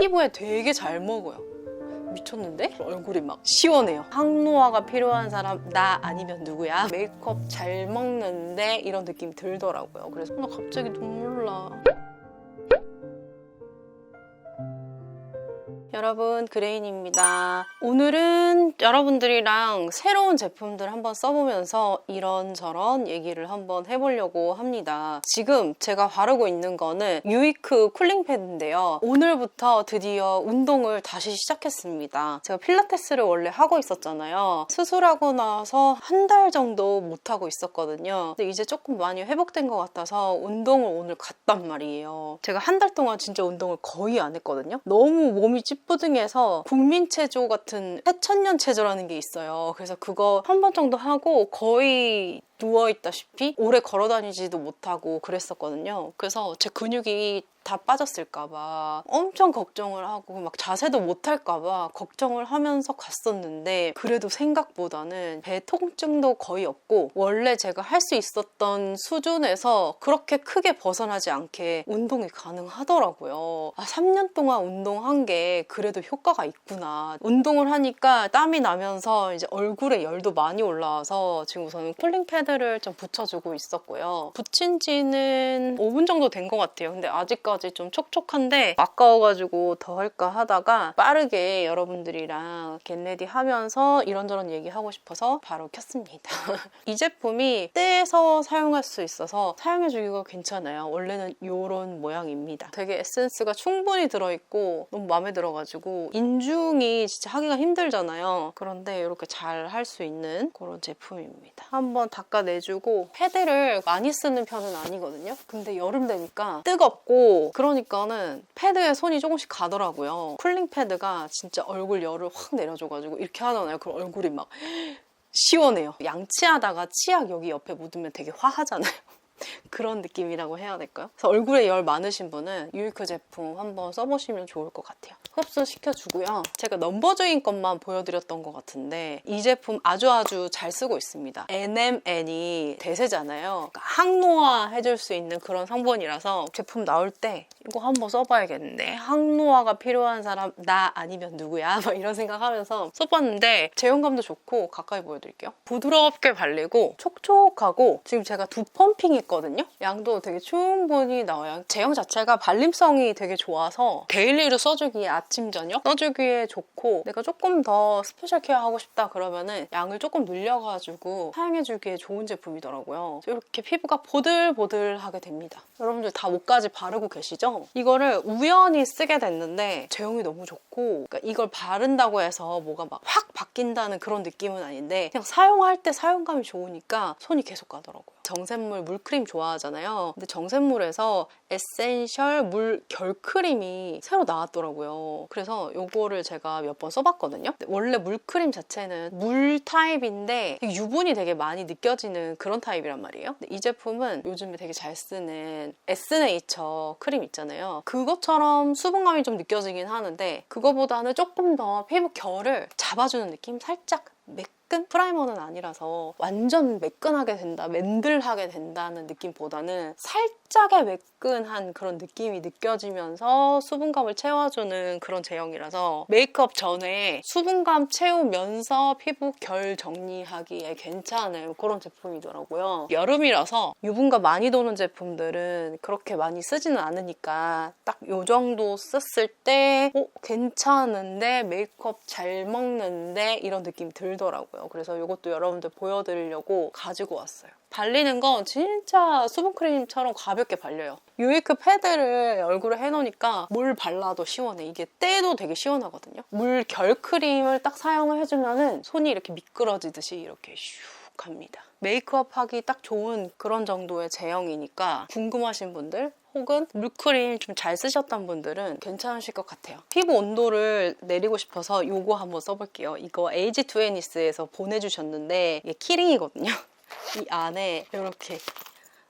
피부에 되게 잘 먹어요. 미쳤는데? 얼굴이 막 시원해요. 항노화가 필요한 사람 나 아니면 누구야? 메이크업 잘 먹는데 이런 느낌이 들더라고요. 그래서 나 갑자기 눈물 나. 여러분 그레인입니다. 오늘은 여러분들이랑 새로운 제품들 한번 써보면서 이런저런 얘기를 한번 해보려고 합니다. 지금 제가 바르고 있는 거는 유이크 쿨링 패드인데요. 오늘부터 드디어 운동을 다시 시작했습니다. 제가 필라테스를 원래 하고 있었잖아요. 수술하고 나서 한 달 정도 못하고 있었거든요. 근데 이제 조금 많이 회복된 것 같아서 운동을 오늘 갔단 말이에요. 제가 한 달 동안 진짜 운동을 거의 안 했거든요. 너무 몸이 찌 뿌둥해서 국민체조 같은 해천년 체조라는 게 있어요. 그래서 그거 한 번 정도 하고 거의 누워있다시피 오래 걸어 다니지도 못하고 그랬었거든요. 그래서 제 근육이 다 빠졌을까봐 엄청 걱정을 하고 막 자세도 못할까봐 걱정을 하면서 갔었는데 그래도 생각보다는 배 통증도 거의 없고 원래 제가 할 수 있었던 수준에서 그렇게 크게 벗어나지 않게 운동이 가능하더라고요. 아, 3년 동안 운동한 게 그래도 효과가 있구나. 운동을 하니까 땀이 나면서 이제 얼굴에 열도 많이 올라와서 지금 우선은 쿨링 패드 를 좀 붙여주고 있었고요. 붙인 지는 5분 정도 된 것 같아요. 근데 아직까지 좀 촉촉한데 아까워가지고 더 할까 하다가 빠르게 여러분들이랑 겟레디 하면서 이런저런 얘기하고 싶어서 바로 켰습니다. 이 제품이 떼서 사용할 수 있어서 사용해주기가 괜찮아요. 원래는 이런 모양입니다. 되게 에센스가 충분히 들어있고 너무 마음에 들어가지고 인중이 진짜 하기가 힘들잖아요. 그런데 이렇게 잘 할 수 있는 그런 제품입니다. 한번 닦아 내주고 패드를 많이 쓰는 편은 아니거든요. 근데 여름 되니까 뜨겁고 그러니까는 패드에 손이 조금씩 가더라고요. 쿨링 패드가 진짜 얼굴 열을 확 내려줘가지고 이렇게 하잖아요. 그럼 얼굴이 막 시원해요. 양치하다가 치약 여기 옆에 묻으면 되게 화하잖아요. 그런 느낌이라고 해야 될까요? 그래서 얼굴에 열 많으신 분은 유이크 제품 한번 써보시면 좋을 것 같아요. 흡수시켜주고요. 제가 넘버주인 것만 보여드렸던 것 같은데 이 제품 아주 아주 잘 쓰고 있습니다. NMN이 대세잖아요. 그러니까 항노화 해줄 수 있는 그런 성분이라서 제품 나올 때 이거 한번 써봐야겠는데 항노화가 필요한 사람 나 아니면 누구야? 막 이런 생각하면서 써봤는데 제형감도 좋고 가까이 보여드릴게요. 부드럽게 발리고 촉촉하고 지금 제가 두 펌핑 했거든요. 양도 되게 충분히 나와요. 제형 자체가 발림성이 되게 좋아서 데일리로 써주기에 아침 저녁 써주기에 좋고 내가 조금 더 스페셜 케어 하고 싶다 그러면은 양을 조금 늘려가지고 사용해주기에 좋은 제품이더라고요. 이렇게 피부가 보들보들하게 됩니다. 여러분들 다 목까지 바르고 계시죠? 이거를 우연히 쓰게 됐는데 제형이 너무 좋고 그러니까 이걸 바른다고 해서 뭐가 막 확 바뀐다는 그런 느낌은 아닌데 그냥 사용할 때 사용감이 좋으니까 손이 계속 가더라고요. 정샘물 물크림 좋아하잖아요. 근데 정샘물에서 에센셜 물 결크림이 새로 나왔더라고요. 그래서 이거를 제가 몇 번 써봤거든요. 원래 물크림 자체는 물 타입인데 유분이 되게 많이 느껴지는 그런 타입이란 말이에요. 근데 이 제품은 요즘에 되게 잘 쓰는 에스네이처 크림 있잖아요. 그것처럼 수분감이 좀 느껴지긴 하는데 그거보다는 조금 더 피부 결을 잡아주는 느낌? 살짝 매끈 프라이머는 아니라서 완전 매끈하게 된다, 맨들하게 된다는 느낌보다는 살짝의 매끈한 그런 느낌이 느껴지면서 수분감을 채워주는 그런 제형이라서 메이크업 전에 수분감 채우면서 피부 결 정리하기에 괜찮은 그런 제품이더라고요. 여름이라서 유분가 많이 도는 제품들은 그렇게 많이 쓰지는 않으니까 딱 이 정도 썼을 때 어, 괜찮은데 메이크업 잘 먹는데 이런 느낌이 들더라고요. 그래서 이것도 여러분들 보여드리려고 가지고 왔어요. 발리는 건 진짜 수분크림처럼 가볍게 발려요. 유이크 패드를 얼굴에 해놓으니까 뭘 발라도 시원해. 이게 때도 되게 시원하거든요. 물 결크림을 딱 사용을 해주면은 손이 이렇게 미끄러지듯이 이렇게 슉 합니다. 메이크업 하기 딱 좋은 그런 정도의 제형이니까 궁금하신 분들 혹은 물크림 좀 잘 쓰셨던 분들은 괜찮으실 것 같아요. 피부 온도를 내리고 싶어서 이거 한번 써볼게요. 이거 에이지 투애니스에서 보내주셨는데 이게 키링이거든요. 이 안에 이렇게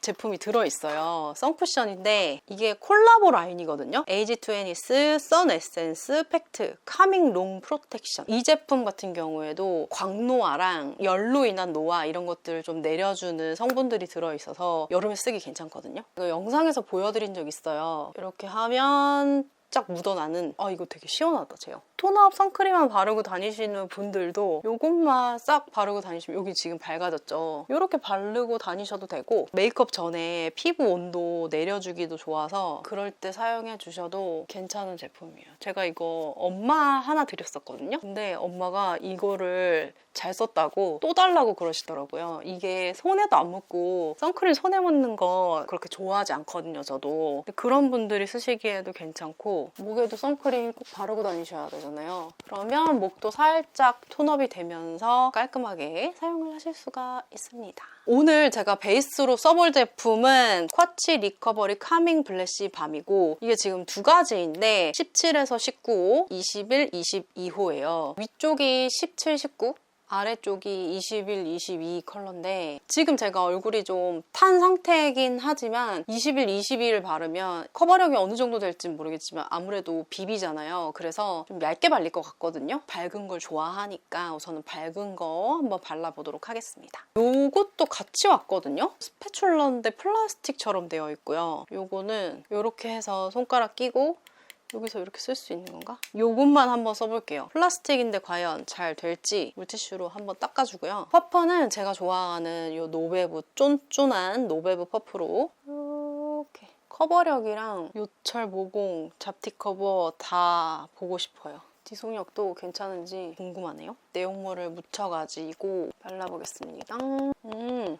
제품이 들어있어요. 선쿠션인데 이게 콜라보 라인이거든요. 에이지2 애니스, 선 에센스, 팩트, 카밍 롱 프로텍션 이 제품 같은 경우에도 광노화랑 열로 인한 노화 이런 것들을 좀 내려주는 성분들이 들어있어서 여름에 쓰기 괜찮거든요. 이거 영상에서 보여드린 적 있어요. 이렇게 하면 살짝 묻어나는 아 이거 되게 시원하다 제요. 톤업 선크림만 바르고 다니시는 분들도 이것만 싹 바르고 다니시면 여기 지금 밝아졌죠. 이렇게 바르고 다니셔도 되고 메이크업 전에 피부 온도 내려주기도 좋아서 그럴 때 사용해 주셔도 괜찮은 제품이에요. 제가 이거 엄마 하나 드렸었거든요. 근데 엄마가 이거를 잘 썼다고 또 달라고 그러시더라고요. 이게 손에도 안 묻고 선크림 손에 묻는 거 그렇게 좋아하지 않거든요, 저도. 그런 분들이 쓰시기에도 괜찮고 목에도 선크림 꼭 바르고 다니셔야 되잖아요. 그러면 목도 살짝 톤업이 되면서 깔끔하게 사용을 하실 수가 있습니다. 오늘 제가 베이스로 써볼 제품은 쿼치 리커버리 카밍 블래시 밤이고 이게 지금 두 가지인데 17에서 19호, 21, 22호예요. 위쪽이 17, 19, 아래쪽이 21, 22 컬러인데 지금 제가 얼굴이 좀 탄 상태이긴 하지만 21, 22를 바르면 커버력이 어느 정도 될지 모르겠지만 아무래도 비비잖아요. 그래서 좀 얇게 발릴 것 같거든요. 밝은 걸 좋아하니까 우선은 밝은 거 한번 발라보도록 하겠습니다. 요것도 같이 왔거든요. 스패츌러인데 플라스틱처럼 되어 있고요. 요거는 이렇게 해서 손가락 끼고 여기서 이렇게 쓸 수 있는 건가? 요것만 한번 써볼게요. 플라스틱인데 과연 잘 될지 물티슈로 한번 닦아주고요. 퍼프는 제가 좋아하는 요 노베브 쫀쫀한 노베브 퍼프로 이렇게 커버력이랑 요철 모공, 잡티 커버 다 보고 싶어요. 지속력도 괜찮은지 궁금하네요. 내용물을 묻혀가지고 발라보겠습니다. 음,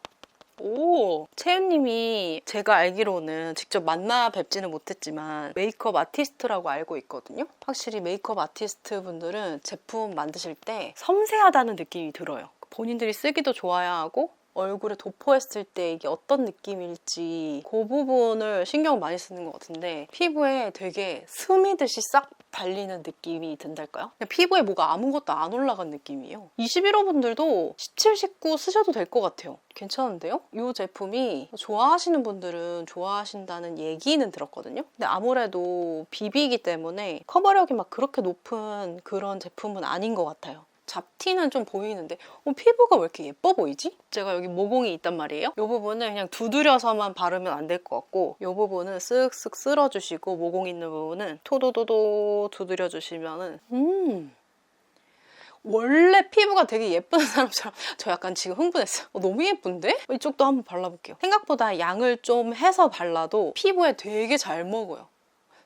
오, 채연님이 제가 알기로는 직접 만나 뵙지는 못했지만 메이크업 아티스트라고 알고 있거든요. 확실히 메이크업 아티스트 분들은 제품 만드실 때 섬세하다는 느낌이 들어요. 본인들이 쓰기도 좋아야 하고 얼굴에 도포했을 때 이게 어떤 느낌일지 그 부분을 신경 많이 쓰는 것 같은데 피부에 되게 스미듯이 싹 발리는 느낌이 든달까요? 피부에 뭐가 아무것도 안 올라간 느낌이에요. 21호 분들도 17, 19 쓰셔도 될 것 같아요. 괜찮은데요? 이 제품이 좋아하시는 분들은 좋아하신다는 얘기는 들었거든요. 근데 아무래도 비비기 때문에 커버력이 막 그렇게 높은 그런 제품은 아닌 것 같아요. 잡티는 좀 보이는데 어, 피부가 왜 이렇게 예뻐 보이지? 제가 여기 모공이 있단 말이에요. 이 부분은 그냥 두드려서만 바르면 안 될 것 같고 이 부분은 쓱쓱 쓸어주시고 모공 있는 부분은 토도도도 두드려주시면은 음 원래 피부가 되게 예쁜 사람처럼 저 약간 지금 흥분했어요. 어, 너무 예쁜데? 이쪽도 한번 발라볼게요. 생각보다 양을 좀 해서 발라도 피부에 되게 잘 먹어요.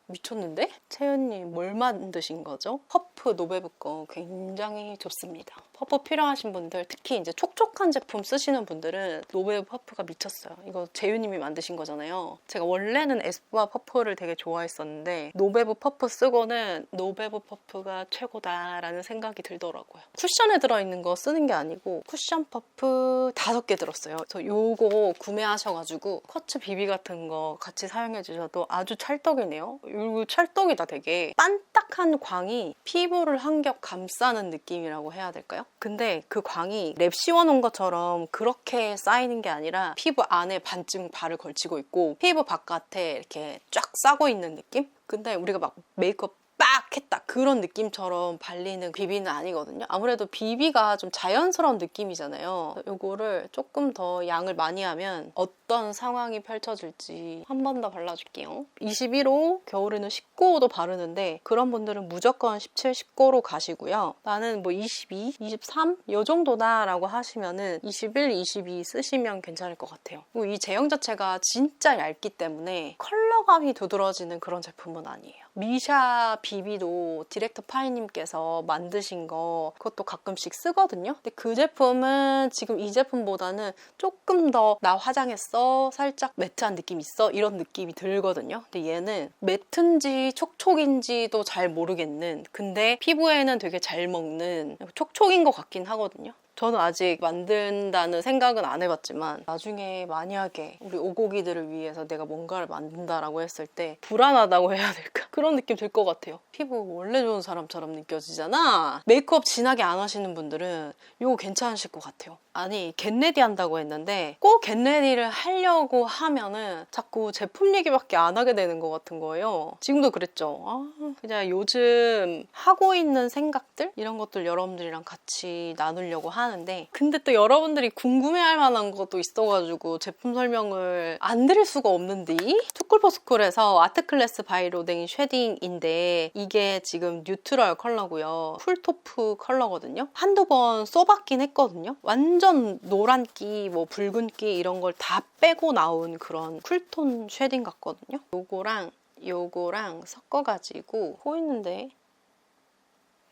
미쳤는데? 채연님 뭘 만드신 거죠? 퍼프 노베브 거 굉장히 좋습니다. 퍼프 필요하신 분들 특히 이제 촉촉한 제품 쓰시는 분들은 노베브 퍼프가 미쳤어요. 이거 재유님이 만드신 거잖아요. 제가 원래는 에스쁘아 퍼프를 되게 좋아했었는데 노베브 퍼프 쓰고는 노베브 퍼프가 최고다라는 생각이 들더라고요. 쿠션에 들어있는 거 쓰는 게 아니고 쿠션 퍼프 다섯 개 들었어요. 저 요거 구매하셔가지고 커츠 비비 같은 거 같이 사용해 주셔도 아주 찰떡이네요. 이거 찰떡이다 되게 반 딱한 광이 피부를 한겹 감싸는 느낌이라고 해야 될까요? 근데 그 광이 랩 씌워놓은 것처럼 그렇게 쌓이는 게 아니라 피부 안에 반쯤 발을 걸치고 있고 피부 바깥에 이렇게 쫙 싸고 있는 느낌? 근데 우리가 막 메이크업 빡 했다. 그런 느낌처럼 발리는 비비는 아니거든요. 아무래도 비비가 좀 자연스러운 느낌이잖아요. 이거를 조금 더 양을 많이 하면 어떤 상황이 펼쳐질지 한 번 더 발라줄게요. 21호 겨울에는 19호도 바르는데 그런 분들은 무조건 17, 19로 가시고요. 나는 뭐 22, 23? 이 정도다 라고 하시면은 21, 22 쓰시면 괜찮을 것 같아요. 이 제형 자체가 진짜 얇기 때문에 컬러감이 두드러지는 그런 제품은 아니에요. 미샤 비비도 디렉터 파이님께서 만드신 거 그것도 가끔씩 쓰거든요. 근데 그 제품은 지금 이 제품보다는 조금 더 나 화장했어 살짝 매트한 느낌 있어 이런 느낌이 들거든요. 근데 얘는 매트인지 촉촉인지도 잘 모르겠는 근데 피부에는 되게 잘 먹는 촉촉인 것 같긴 하거든요. 저는 아직 만든다는 생각은 안 해봤지만 나중에 만약에 우리 오고기들을 위해서 내가 뭔가를 만든다라고 했을 때 불안하다고 해야 될까? 그런 느낌 들 것 같아요. 피부 원래 좋은 사람처럼 느껴지잖아. 메이크업 진하게 안 하시는 분들은 이거 괜찮으실 것 같아요. 아니 겟레디 한다고 했는데 꼭 겟레디를 하려고 하면은 자꾸 제품 얘기밖에 안 하게 되는 것 같은 거예요. 지금도 그랬죠. 아, 그냥 요즘 하고 있는 생각들 이런 것들 여러분들이랑 같이 나누려고 하는 하는데 근데 또 여러분들이 궁금해할 만한 것도 있어가지고 제품 설명을 안 드릴 수가 없는데 투쿨포스쿨에서 아트클래스 바이로댕 쉐딩인데 이게 지금 뉴트럴 컬러고요. 풀토프 컬러거든요. 한두 번 써봤긴 했거든요. 완전 노란기, 뭐 붉은기 이런 걸 다 빼고 나온 그런 쿨톤 쉐딩 같거든요. 요거랑 요거랑 섞어가지고 보이는데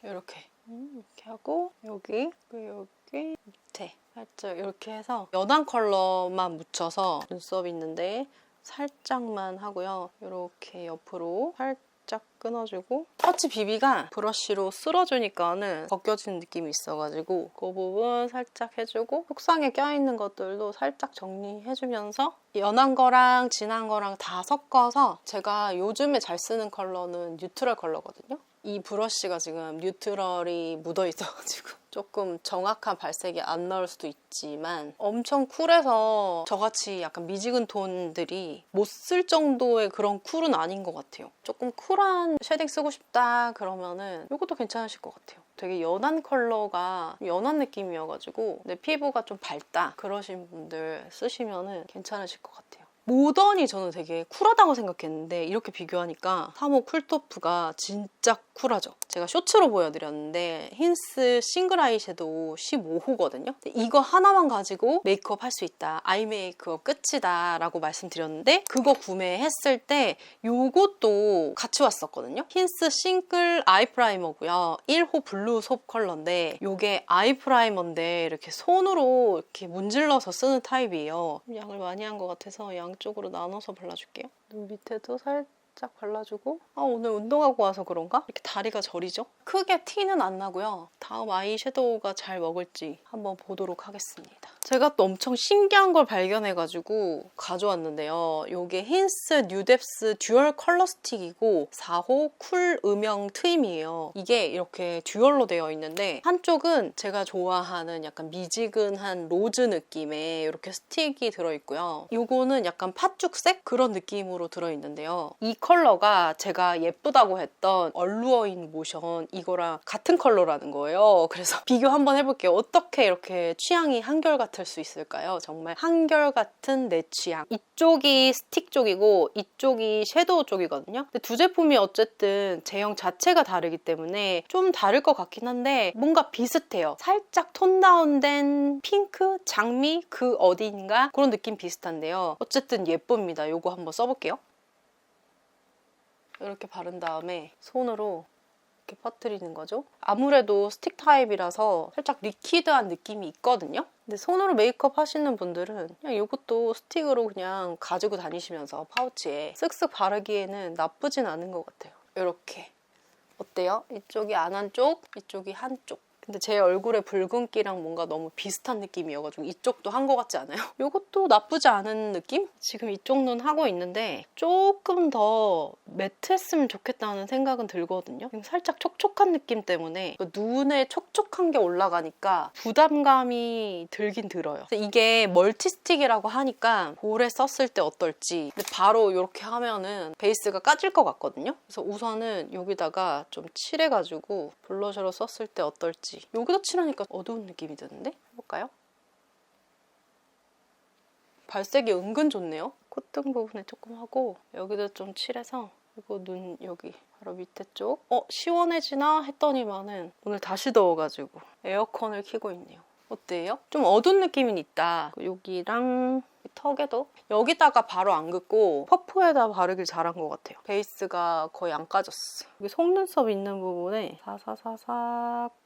이렇게 음, 이렇게 하고 여기 그리 고 여기 밑에 살짝 이렇게 해서 연한 컬러만 묻혀서 눈썹 있는데 살짝만 하고요. 이렇게 옆으로 살짝 끊어주고 터치 비비가 브러쉬로 쓸어주니까는 벗겨지는 느낌이 있어가지고 그 부분 살짝 해주고 속상에 껴있는 것들도 살짝 정리해주면서 연한 거랑 진한 거랑 다 섞어서 제가 요즘에 잘 쓰는 컬러는 뉴트럴 컬러거든요. 이 브러쉬가 지금 뉴트럴이 묻어 있어가지고 조금 정확한 발색이 안 나올 수도 있지만 엄청 쿨해서 저같이 약간 미지근 톤들이 못 쓸 정도의 그런 쿨은 아닌 것 같아요. 조금 쿨한 쉐딩 쓰고 싶다 그러면은 이것도 괜찮으실 것 같아요. 되게 연한 컬러가 연한 느낌이어가지고 내 피부가 좀 밝다 그러신 분들 쓰시면은 괜찮으실 것 같아요. 모던이 저는 되게 쿨하다고 생각했는데 이렇게 비교하니까 3호 쿨토프가 진짜 쿨하죠. 제가 쇼츠로 보여드렸는데 힌스 싱글 아이 섀도우 15호거든요. 이거 하나만 가지고 메이크업 할 수 있다. 아이 메이크업 끝이다 라고 말씀드렸는데 그거 구매했을 때 요것도 같이 왔었거든요. 힌스 싱글 아이 프라이머고요. 1호 블루 솝 컬러인데 요게 아이 프라이머인데 이렇게 손으로 이렇게 문질러서 쓰는 타입이에요. 양을 많이 한 것 같아서 양쪽으로 나눠서 발라줄게요. 눈 밑에도 살짝 발라주고 아 오늘 운동하고 와서 그런가? 이렇게 다리가 저리죠? 크게 티는 안 나고요. 다음 아이 섀도우가 잘 먹을지 한번 보도록 하겠습니다. 제가 또 엄청 신기한 걸 발견해가지고 가져왔는데요. 이게 힌스 뉴뎁스 듀얼 컬러 스틱이고 4호 쿨 음영 트임이에요. 이게 이렇게 듀얼로 되어 있는데 한쪽은 제가 좋아하는 약간 미지근한 로즈 느낌의 이렇게 스틱이 들어있고요. 이거는 약간 팥죽색 그런 느낌으로 들어있는데요. 이 컬러 가 제가 예쁘다고 했던 얼루어인 모션 이거랑 같은 컬러라는 거예요. 그래서 비교 한번 해볼게요. 어떻게 이렇게 취향이 한결같을 수 있을까요? 정말 한결같은 내 취향. 이쪽이 스틱 쪽이고 이쪽이 섀도우 쪽이거든요. 근데 두 제품이 어쨌든 제형 자체가 다르기 때문에 좀 다를 것 같긴 한데 뭔가 비슷해요. 살짝 톤 다운된 핑크, 장미 그 어딘가 그런 느낌 비슷한데요. 어쨌든 예쁩니다. 이거 한번 써볼게요. 이렇게 바른 다음에 손으로 이렇게 퍼뜨리는 거죠. 아무래도 스틱 타입이라서 살짝 리퀴드한 느낌이 있거든요. 근데 손으로 메이크업 하시는 분들은 그냥 이것도 스틱으로 그냥 가지고 다니시면서 파우치에 쓱쓱 바르기에는 나쁘진 않은 것 같아요. 이렇게. 어때요? 이쪽이 안 한쪽, 이쪽이 한쪽. 근데 제 얼굴에 붉은기랑 뭔가 너무 비슷한 느낌이어가지고 이쪽도 한 것 같지 않아요? 이것도 나쁘지 않은 느낌? 지금 이쪽 눈 하고 있는데 조금 더 매트했으면 좋겠다는 생각은 들거든요. 지금 살짝 촉촉한 느낌 때문에 그 눈에 촉촉한 게 올라가니까 부담감이 들긴 들어요. 이게 멀티스틱이라고 하니까 볼에 썼을 때 어떨지 바로 이렇게 하면은 베이스가 까질 것 같거든요. 그래서 우선은 여기다가 좀 칠해가지고 블러셔로 썼을 때 어떨지 여기다 칠하니까 어두운 느낌이 드는데? 해볼까요? 발색이 은근 좋네요. 콧등 부분에 조금 하고 여기도 좀 칠해서 이거 눈 여기 바로 밑에 쪽 어? 시원해지나 했더니만은 오늘 다시 더워가지고 에어컨을 켜고 있네요. 어때요? 좀 어두운 느낌은 있다. 여기랑 턱에도 여기다가 바로 안 긋고 퍼프에다 바르길 잘한 것 같아요. 베이스가 거의 안 까졌어. 여기 속눈썹 있는 부분에 사사사삭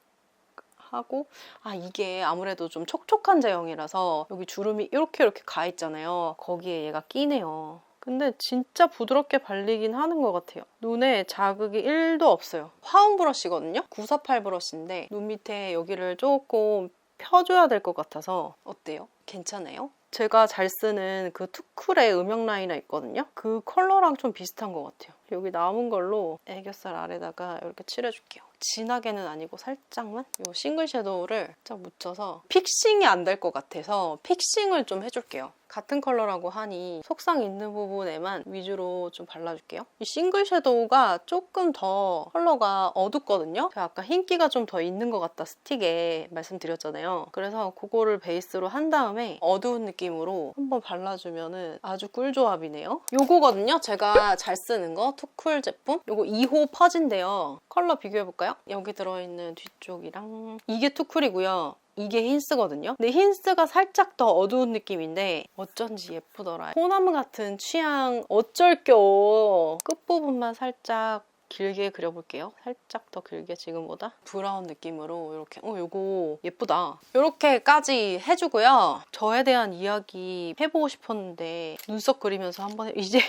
하고 아 이게 아무래도 좀 촉촉한 제형이라서 여기 주름이 이렇게 이렇게 가 있잖아요. 거기에 얘가 끼네요. 근데 진짜 부드럽게 발리긴 하는 것 같아요. 눈에 자극이 1도 없어요. 화운 브러쉬거든요? 948 브러쉬인데 눈 밑에 여기를 조금 펴줘야 될 것 같아서 어때요? 괜찮아요? 제가 잘 쓰는 그 투쿨의 음영 라이너 있거든요? 그 컬러랑 좀 비슷한 것 같아요. 여기 남은 걸로 애교살 아래다가 이렇게 칠해줄게요. 진하게는 아니고 살짝만 이 싱글 섀도우를 쫙 묻혀서 픽싱이 안 될 것 같아서 픽싱을 좀 해줄게요. 같은 컬러라고 하니 속상 있는 부분에만 위주로 좀 발라줄게요. 이 싱글 섀도우가 조금 더 컬러가 어둡거든요. 제가 아까 흰기가 좀 더 있는 것 같다 스틱에 말씀드렸잖아요. 그래서 그거를 베이스로 한 다음에 어두운 느낌으로 한번 발라주면 아주 꿀조합이네요. 요거거든요. 제가 잘 쓰는 거 투쿨 제품. 요거 2호 퍼진데요. 컬러 비교해볼까요? 여기 들어있는 뒤쪽이랑 이게 투쿨이고요. 이게 힌스거든요. 근데 힌스가 살짝 더 어두운 느낌인데 어쩐지 예쁘더라. 호남 같은 취향 어쩔 겨. 끝부분만 살짝 길게 그려볼게요. 살짝 더 길게 지금보다 브라운 느낌으로 이렇게 어 요거 예쁘다. 이렇게까지 해주고요. 저에 대한 이야기 해보고 싶었는데 눈썹 그리면서 한번 해. 이제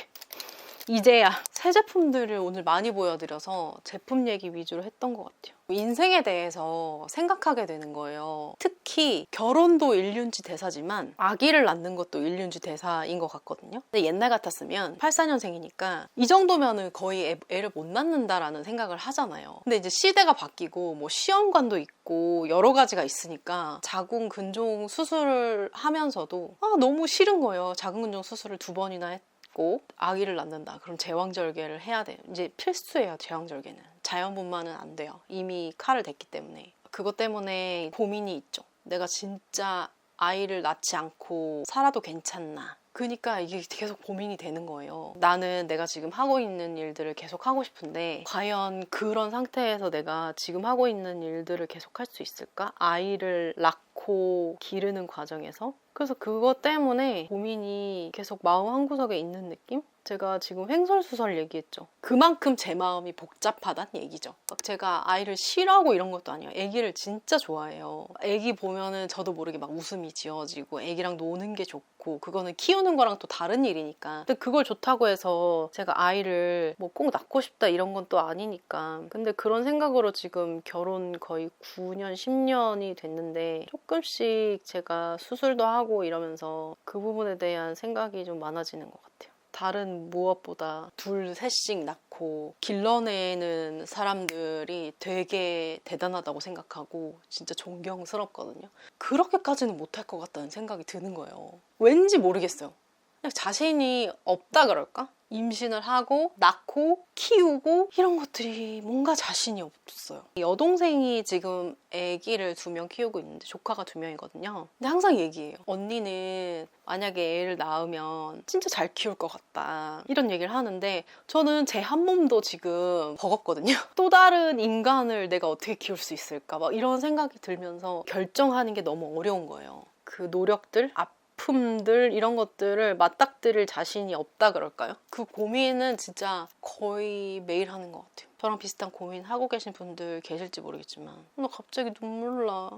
이제야 새 제품들을 오늘 많이 보여드려서 제품 얘기 위주로 했던 것 같아요. 인생에 대해서 생각하게 되는 거예요. 특히 결혼도 일륜지 대사지만 아기를 낳는 것도 일륜지 대사인 것 같거든요. 근데 옛날 같았으면 84년생이니까 이 정도면은 거의 애, 애를 못 낳는다라는 생각을 하잖아요. 근데 이제 시대가 바뀌고 뭐 시험관도 있고 여러 가지가 있으니까 자궁 근종 수술을 하면서도 아, 너무 싫은 거예요. 자궁 근종 수술을 두 번이나 했 있고 아기를 낳는다. 그럼 제왕절개를 해야 돼요. 이제 필수예요. 제왕절개는. 자연분만은 안 돼요. 이미 칼을 댔기 때문에. 그것 때문에 고민이 있죠. 내가 진짜 아이를 낳지 않고 살아도 괜찮나. 그러니까 이게 계속 고민이 되는 거예요. 나는 내가 지금 하고 있는 일들을 계속 하고 싶은데 과연 그런 상태에서 내가 지금 하고 있는 일들을 계속 할 수 있을까? 아이를 낳고 기르는 과정에서 그래서 그것 때문에 고민이 계속 마음 한구석에 있는 느낌? 제가 지금 횡설수설 얘기했죠. 그만큼 제 마음이 복잡하단 얘기죠. 막 제가 아이를 싫어하고 이런 것도 아니에요. 아기를 진짜 좋아해요. 아기 보면은 저도 모르게 막 웃음이 지어지고 아기랑 노는 게 좋고 그거는 키우는 거랑 또 다른 일이니까. 근데 그걸 좋다고 해서 제가 아이를 뭐 꼭 낳고 싶다 이런 건 또 아니니까. 근데 그런 생각으로 지금 결혼 거의 9년, 10년이 됐는데 조금씩 제가 수술도 하고 이러면서 그 부분에 대한 생각이 좀 많아지는 것 같아요. 다른 무엇보다 둘, 셋씩 낳고 길러내는 사람들이 되게 대단하다고 생각하고 진짜 존경스럽거든요. 그렇게까지는 못할 것 같다는 생각이 드는 거예요. 왠지 모르겠어요. 그냥 자신이 없다 그럴까? 임신을 하고 낳고 키우고 이런 것들이 뭔가 자신이 없어요. 여동생이 지금 아기를 두 명 키우고 있는데 조카가 두 명이거든요. 근데 항상 얘기해요. 언니는 만약에 애를 낳으면 진짜 잘 키울 것 같다. 이런 얘기를 하는데 저는 제 한 몸도 지금 버겁거든요. 또 다른 인간을 내가 어떻게 키울 수 있을까? 막 이런 생각이 들면서 결정하는 게 너무 어려운 거예요. 그 노력들, 앞 아픔들 이런 것들을 맞닥뜨릴 자신이 없다 그럴까요? 그 고민은 진짜 거의 매일 하는 것 같아요. 저랑 비슷한 고민 하고 계신 분들 계실지 모르겠지만 나 갑자기 눈물 나.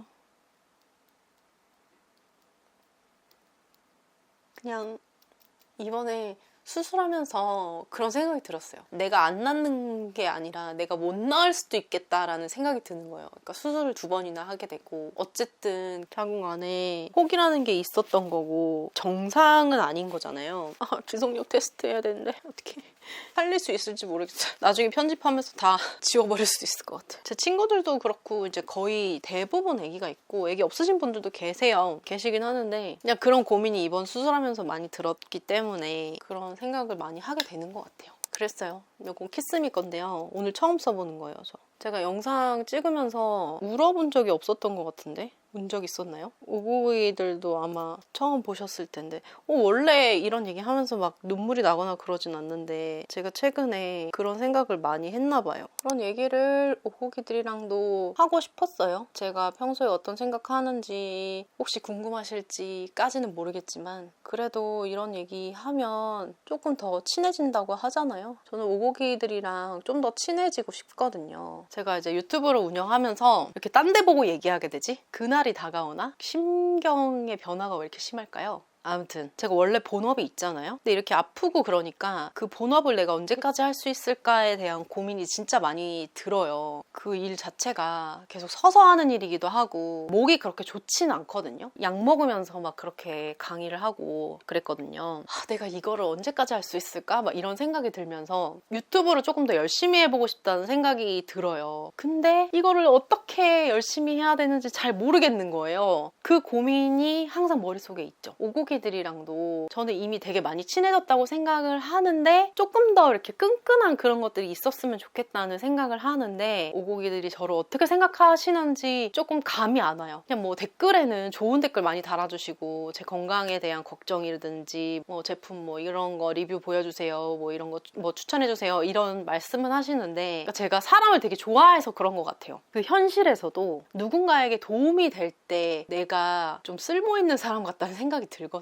그냥 이번에 수술하면서 그런 생각이 들었어요. 내가 안 낳는 게 아니라 내가 못 낳을 수도 있겠다라는 생각이 드는 거예요. 그러니까 수술을 두 번이나 하게 되고 어쨌든 자궁 안에 혹이라는 게 있었던 거고 정상은 아닌 거잖아요. 아, 지속력 테스트 해야 되는데 어떻게 살릴 수 있을지 모르겠어요. 나중에 편집하면서 다 지워버릴 수도 있을 것 같아요. 제 친구들도 그렇고 이제 거의 대부분 아기가 있고 아기 없으신 분들도 계세요. 계시긴 하는데 그냥 그런 고민이 이번 수술하면서 많이 들었기 때문에 그런 생각을 많이 하게 되는 것 같아요. 그랬어요. 이건 키스미 건데요. 오늘 처음 써보는 거예요, 저. 제가 영상 찍으면서 울어본 적이 없었던 것 같은데? 운적 있었나요? 오구이들도 아마 처음 보셨을 텐데 어, 원래 이런 얘기 하면서 막 눈물이 나거나 그러진 않는데 제가 최근에 그런 생각을 많이 했나 봐요. 그런 얘기를 오구기들이랑도 하고 싶었어요. 제가 평소에 어떤 생각하는지 혹시 궁금하실지까지는 모르겠지만 그래도 이런 얘기 하면 조금 더 친해진다고 하잖아요. 저는 오고기들이랑 좀 더 친해지고 싶거든요. 제가 이제 유튜브를 운영하면서 이렇게 딴 데 보고 얘기하게 되지? 그날 이 다가오나? 심경의 변화가 왜 이렇게 심할까요? 아무튼 제가 원래 본업이 있잖아요. 근데 이렇게 아프고 그러니까 그 본업을 내가 언제까지 할 수 있을까에 대한 고민이 진짜 많이 들어요. 그 일 자체가 계속 서서 하는 일이기도 하고 목이 그렇게 좋진 않거든요. 약 먹으면서 막 그렇게 강의를 하고 그랬거든요. 아, 내가 이거를 언제까지 할 수 있을까? 막 이런 생각이 들면서 유튜브를 조금 더 열심히 해보고 싶다는 생각이 들어요. 근데 이거를 어떻게 열심히 해야 되는지 잘 모르겠는 거예요. 그 고민이 항상 머릿속에 있죠. 오 고기들이랑도 저는 이미 되게 많이 친해졌다고 생각을 하는데 조금 더 이렇게 끈끈한 그런 것들이 있었으면 좋겠다는 생각을 하는데 오고기들이 저를 어떻게 생각하시는지 조금 감이 안 와요. 그냥 뭐 댓글에는 좋은 댓글 많이 달아주시고 제 건강에 대한 걱정이라든지 뭐 제품 뭐 이런 거 리뷰 보여주세요. 뭐 이런 거 뭐 추천해주세요. 이런 말씀은 하시는데 그러니까 제가 사람을 되게 좋아해서 그런 것 같아요. 그 현실에서도 누군가에게 도움이 될 때 내가 좀 쓸모 있는 사람 같다는 생각이 들거든요.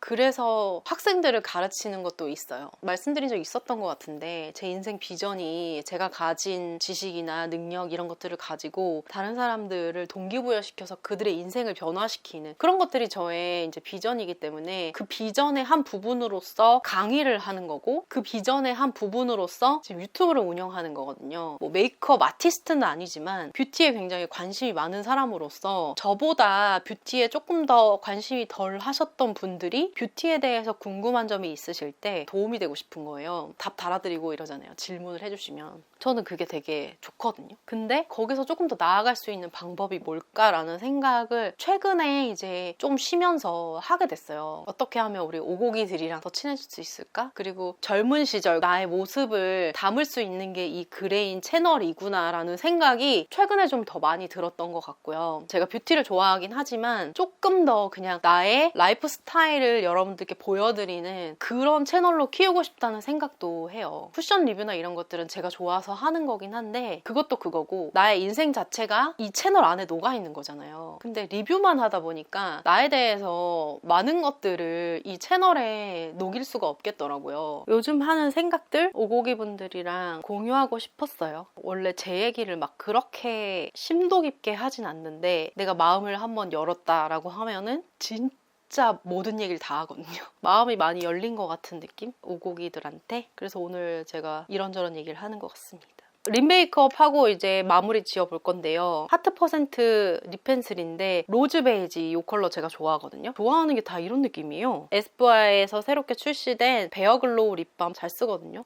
그래서 학생들을 가르치는 것도 있어요. 말씀드린 적 있었던 것 같은데 제 인생 비전이 제가 가진 지식이나 능력 이런 것들을 가지고 다른 사람들을 동기부여시켜서 그들의 인생을 변화시키는 그런 것들이 저의 이제 비전이기 때문에 그 비전의 한 부분으로서 강의를 하는 거고 그 비전의 한 부분으로서 지금 유튜브를 운영하는 거거든요. 뭐 메이크업 아티스트는 아니지만 뷰티에 굉장히 관심이 많은 사람으로서 저보다 뷰티에 조금 더 관심이 덜 하셨던 분들이 뷰티에 대해서 궁금한 점이 있으실 때 도움이 되고 싶은 거예요. 답 달아드리고 이러잖아요. 질문을 해주시면. 저는 그게 되게 좋거든요. 근데 거기서 조금 더 나아갈 수 있는 방법이 뭘까라는 생각을 최근에 이제 좀 쉬면서 하게 됐어요. 어떻게 하면 우리 오고기들이랑 더 친해질 수 있을까? 그리고 젊은 시절 나의 모습을 담을 수 있는 게 이 그레인 채널이구나라는 생각이 최근에 좀 더 많이 들었던 것 같고요. 제가 뷰티를 좋아하긴 하지만 조금 더 그냥 나의 라이프 스타일 을 여러분들께 보여드리는 그런 채널로 키우고 싶다는 생각도 해요. 쿠션 리뷰나 이런 것들은 제가 좋아서 하는 거긴 한데 그것도 그거고 나의 인생 자체가 이 채널 안에 녹아 있는 거잖아요. 근데 리뷰만 하다 보니까 나에 대해서 많은 것들을 이 채널에 녹일 수가 없겠더라고요. 요즘 하는 생각들 오고기 분들이랑 공유하고 싶었어요. 원래 제 얘기를 막 그렇게 심도 깊게 하진 않는데 내가 마음을 한번 열었다라고 하면은 진짜 진짜 모든 얘기를 다 하거든요. 마음이 많이 열린 것 같은 느낌? 오고기들한테. 그래서 오늘 제가 이런저런 얘기를 하는 것 같습니다. 립 메이크업 하고 이제 마무리 지어 볼 건데요. 하트 퍼센트 립 펜슬인데 로즈 베이지 이 컬러 제가 좋아하거든요. 좋아하는 게 다 이런 느낌이에요. 에스쁘아에서 새롭게 출시된 베어글로우 립밤 잘 쓰거든요.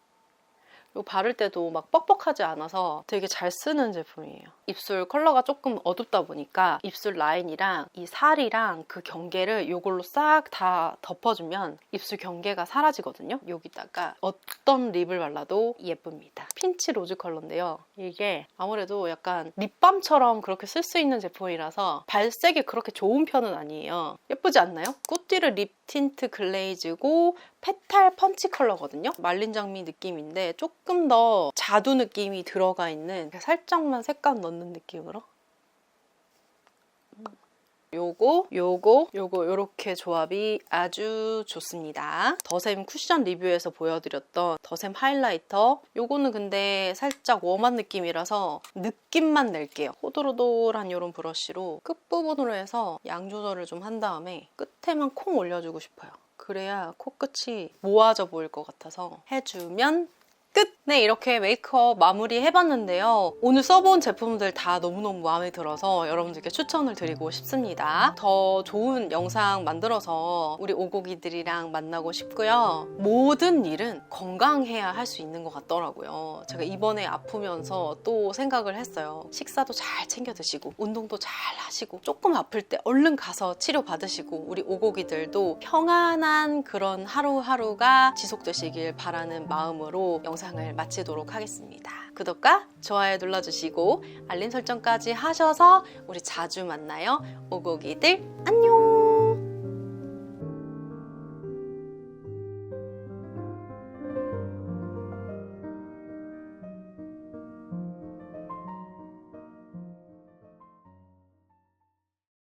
이거 바를 때도 막 뻑뻑하지 않아서 되게 잘 쓰는 제품이에요. 입술 컬러가 조금 어둡다 보니까 입술 라인이랑 이 살이랑 그 경계를 이걸로 싹 다 덮어주면 입술 경계가 사라지거든요. 여기다가 어떤 립을 발라도 예쁩니다. 핀치 로즈 컬러인데요. 이게 아무래도 약간 립밤처럼 그렇게 쓸 수 있는 제품이라서 발색이 그렇게 좋은 편은 아니에요. 예쁘지 않나요? 꾸띠르 립 틴트 글레이즈고 페탈 펀치 컬러거든요. 말린 장미 느낌인데 조금 더 자두 느낌이 들어가 있는 살짝만 색감 넣는 느낌으로 요거, 요거, 요거 요렇게 조합이 아주 좋습니다. 더샘 쿠션 리뷰에서 보여드렸던 더샘 하이라이터 요거는 근데 살짝 웜한 느낌이라서 느낌만 낼게요. 호도로돌한 이런 브러쉬로 끝부분으로 해서 양 조절을 좀 한 다음에 끝에만 콩 올려주고 싶어요. 그래야 코끝이 모아져 보일 것 같아서 해주면 끝! 네, 이렇게 메이크업 마무리 해봤는데요. 오늘 써본 제품들 다 너무너무 마음에 들어서 여러분들께 추천을 드리고 싶습니다. 더 좋은 영상 만들어서 우리 오고기들이랑 만나고 싶고요. 모든 일은 건강해야 할 수 있는 것 같더라고요. 제가 이번에 아프면서 또 생각을 했어요. 식사도 잘 챙겨 드시고, 운동도 잘 하시고, 조금 아플 때 얼른 가서 치료 받으시고, 우리 오고기들도 평안한 그런 하루하루가 지속되시길 바라는 마음으로 영상을 마치도록 하겠습니다. 구독과 좋아요 눌러주시고 알림 설정까지 하셔서 우리 자주 만나요. 오고기들 안녕!